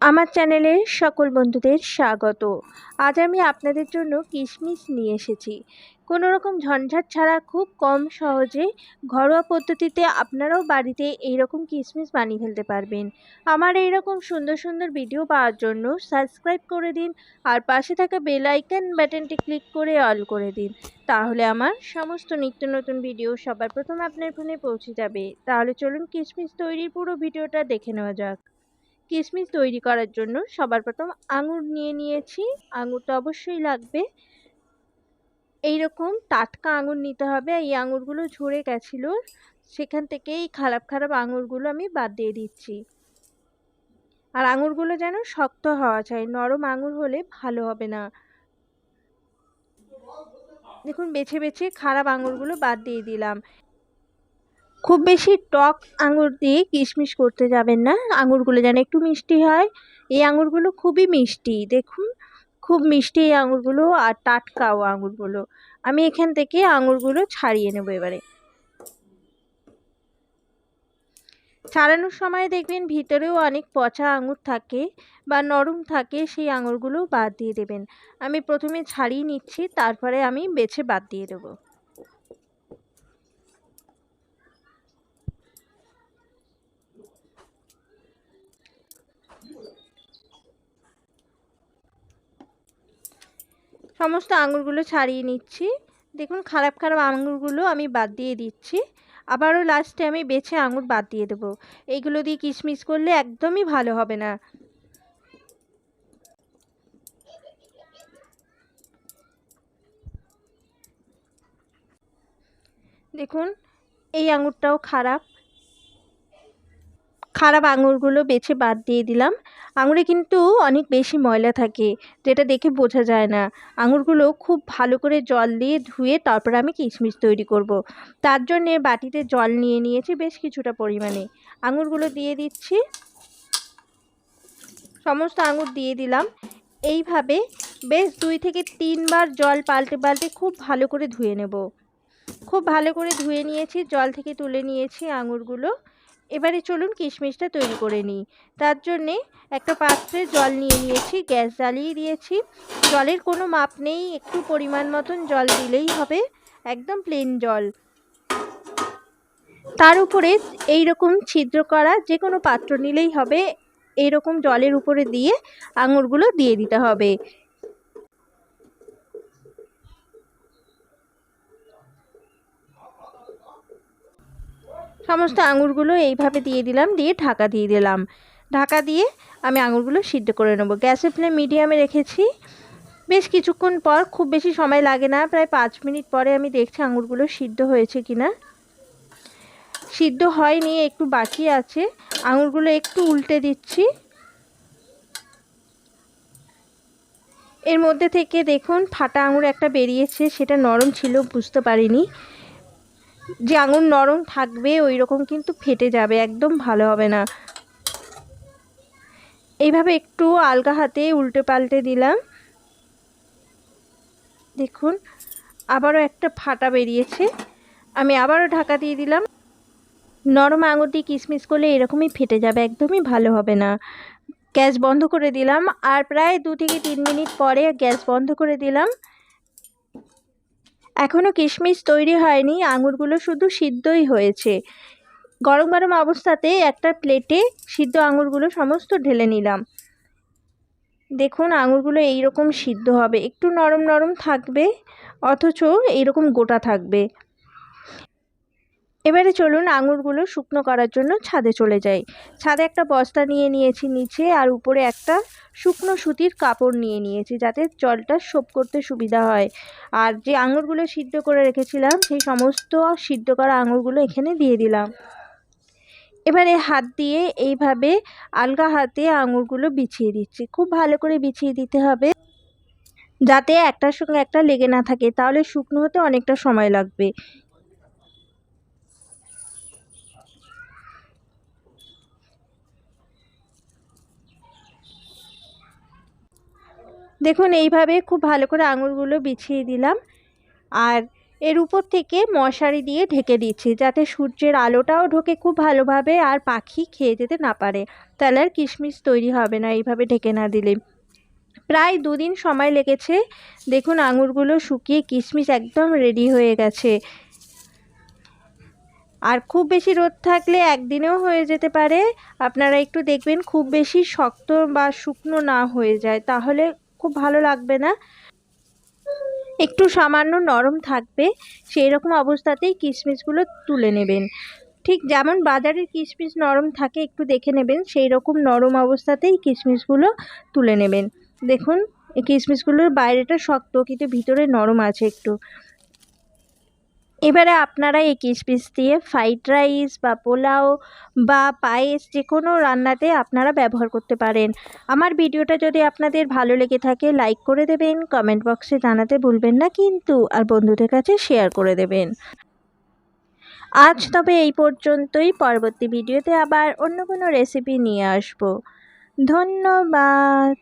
আমার চ্যানেলে সকল বন্ধুদের স্বাগত। আজ আমি আপনাদের জন্য কিশমিশ নিয়ে এসেছি। কোনো রকম ঝঞ্ঝাট ছাড়া খুব কম সহজে ঘরোয়া পদ্ধতিতে আপনারাও বাড়িতে এই রকম কিশমিশ বানিয়ে ফেলতে পারবেন। আমার এই রকম সুন্দর সুন্দর ভিডিও পাওয়ার জন্য সাবস্ক্রাইব করে দিন আর পাশে থাকা বেল আইকন বাটনটি ক্লিক করে অল করে দিন। তাহলে আমার সমস্ত নিত্য নতুন ভিডিও সবার প্রথম আপনার ফোনে পৌঁছে যাবে। তাহলে চলুন কিশমিশ তৈরির পুরো ভিডিওটা দেখে নেওয়া যাক। কিশমিশ তৈরি করার জন্য সবার প্রথম আঙুর নিয়ে নিয়েছি। আঙুর তো অবশ্যই লাগবে। এই রকম টাটকা আঙুর নিতে হবে। এই আঙুরগুলো ঝরে গেছিল। সেখান থেকে এই খারাপ খারাপ আঙুরগুলো আমি বাদ দিয়ে দিচ্ছি। আর আঙুরগুলো যেন শক্ত হওয়া চাই। নরম আঙুর হলে ভালো হবে না। দেখুন, বেছে বেছে খারাপ আঙুরগুলো বাদ দিয়ে দিলাম। খুব বেশি টক আঙুর দিয়ে কিশমিশ করতে যাবেন না। আঙুরগুলো যেন একটু মিষ্টি হয়। এই আঙুরগুলো খুবই মিষ্টি, দেখুন। খুব মিষ্টি এই আঙুরগুলো আর টাটকাও আঙুরগুলো। আমি এখান থেকে আঙুরগুলো ছাড়িয়ে নেব এবারে। ছাড়ানোর সময় দেখবেন ভিতরেও অনেক পচা আঙুর থাকে বা নরম থাকে, সেই আঙুরগুলো বাদ দিয়ে দেবেন। আমি প্রথমে ছাড়িয়ে নিচ্ছি, তারপরে আমি বেছে বাদ দিয়ে দেবো। সমস্ত আঙুরগুলো ছাড়িয়ে নিচ্ছি। দেখুন, খারাপ খারাপ আঙুরগুলো আমি বাদ দিয়ে দিচ্ছি। আবারও লাস্টে আমি বেছে আঙুর বাদ দিয়ে দেবো। এইগুলো দিয়ে কিশমিশ করলে একদমই ভালো হবে না। দেখুন, এই আঙুরটাও খারাপ। খারাপ আঙুরগুলো বেছে বাদ দিয়ে দিলাম। আঙুরে কিন্তু অনেক বেশি ময়লা থাকে, যেটা দেখে বোঝা যায় না। আঙুরগুলো খুব ভালো করে জল দিয়ে ধুয়ে তারপর আমি কিশমিশ তৈরি করব। তার জন্যে বাটিতে জল নিয়ে নিয়েছি বেশ কিছুটা পরিমাণে। আঙুরগুলো দিয়ে দিচ্ছি। সমস্ত আঙুর দিয়ে দিলাম। এইভাবে বেশ দুই থেকে তিনবার জল পাল্টে পাল্টে খুব ভালো করে ধুয়ে নেব। খুব ভালো করে ধুয়ে নিয়েছি, জল থেকে তুলে নিয়েছি আঙুরগুলো। এবারে চলুন কিশমিশটা তৈরি করে নিই। তার জন্যে একটা পাত্রে জল নিয়ে নিয়েছি, গ্যাস জ্বালিয়ে দিয়েছি। জলের কোনো মাপ নেই, একটু পরিমাণ মতন জল দিলেই হবে, একদম প্লেন জল। তার উপরে এই রকম ছিদ্র করা যে কোনো পাত্র নিলেই হবে, এইরকম জলের উপরে দিয়ে আঙুরগুলো দিয়ে দিতে হবে। সমস্ত আঙুরগুলো এইভাবে দিয়ে দিলাম, দিয়ে ঢাকা দিয়ে দিলাম। ঢাকা দিয়ে আমি আঙুরগুলো সিদ্ধ করে নেব। গ্যাসের ফ্লেম মিডিয়ামে রেখেছি। বেশ কিছুক্ষণ পর, খুব বেশি সময় লাগে না, প্রায় পাঁচ মিনিট পরে আমি দেখছি আঙুরগুলো সিদ্ধ হয়েছে কি না সিদ্ধ হয়নি, একটু বাকি আছে। আঙুরগুলো একটু উল্টে দিচ্ছি। এর মধ্যে থেকে দেখুন, ফাটা আঙুর একটা বেরিয়েছে, সেটা নরম ছিল, বুঝতে পারিনি। যে আঙুর নরম থাকবে ওই রকম কিন্তু ফেটে যাবে, একদম ভালো হবে না। এইভাবে একটু আলগা হাতে উল্টে পাল্টে দিলাম। দেখুন, আবারও একটা ফাটা বেরিয়েছে। আমি আবারও ঢাকা দিয়ে দিলাম। নরম আঙুর দিয়ে কিশমিশ করলে এরকমই ফেটে যাবে, একদমই ভালো হবে না। গ্যাস বন্ধ করে দিলাম, আর প্রায় দু থেকে তিন মিনিট পরে গ্যাস বন্ধ করে দিলাম। এখনও কিশমিশ তৈরি হয়নি, আঙুরগুলো শুধু সিদ্ধই হয়েছে। গরম গরম অবস্থাতে একটা প্লেটে সিদ্ধ আঙুরগুলো সমস্ত ঢেলে নিলাম। দেখুন আঙুরগুলো এইরকম সিদ্ধ হবে, একটু নরম নরম থাকবে, অথচ এইরকম গোটা থাকবে। এবারে চলুন আঙুরগুলো শুকনো করার জন্য ছাদে চলে যাই। ছাদে একটা বস্তা নিয়ে নিয়েছি নিচে আর উপরে একটা শুকনো সুতির কাপড় নিয়ে নিয়েছি যাতে জলটা সোপ করতে সুবিধা হয়। আর যে আঙুরগুলো সিদ্ধ করে রেখেছিলাম, সেই সমস্ত সিদ্ধ করা আঙুরগুলো এখানে দিয়ে দিলাম। এবারে হাত দিয়ে এইভাবে আলগা হাতে আঙুরগুলো বিছিয়ে দিচ্ছি। খুব ভালো করে বিছিয়ে দিতে হবে যাতে একটার সঙ্গে একটা লেগে না থাকে। তাহলে শুকনো হতে অনেকটা সময় লাগবে। দেখুন, এইভাবে খুব ভালো করে আঙুরগুলো বিছিয়ে দিলাম। আর এর উপর থেকে মশারি দিয়ে ঢেকে দিচ্ছি, যাতে সূর্যের আলোটাও ঢোকে খুব ভালোভাবে আর পাখি খেয়ে যেতে না পারে। তাহলে আর কিশমিশ তৈরি হবে না এইভাবে ঢেকে না দিলে। প্রায় দুদিন সময় লেগেছে। দেখুন, আঙুরগুলো শুকিয়ে কিশমিশ একদম রেডি হয়ে গেছে। আর খুব বেশি রোদ থাকলে একদিনেও হয়ে যেতে পারে। আপনারা একটু দেখবেন, খুব বেশি শক্ত বা শুকনো না হয়ে যায়। তাহলে খুব ভালো লাগবে না? একটু সামান্য নরম থাকবে সেই রকম অবস্থাতেই কিশমিশগুলো তুলে নেবেন। ঠিক যেমন বাজারের কিশমিশ নরম থাকে, একটু দেখে নেবেন সেই রকম নরম অবস্থাতেই কিশমিশগুলো তুলে নেবেন। দেখুন, এই কিশমিশগুলোর বাইরেটা শক্ত, কিন্তু ভিতরে নরম আছে একটু। এবারে আপনারা এই কিশমিশ দিয়ে ফ্রাইড রাইস বা পোলাও বা পায়েস যে কোনো রান্নাতে আপনারা ব্যবহার করতে পারেন। আমার ভিডিওটা যদি আপনাদের ভালো লেগে থাকে লাইক করে দেবেন কমেন্ট বক্সে জানাতে ভুলবেন না কিন্তু, আর বন্ধুদের কাছে শেয়ার করে দেবেন। আজ তবে এই পর্যন্তই, পরবর্তী ভিডিওতে আবার অন্য কোনো রেসিপি নিয়ে আসব। ধন্যবাদ।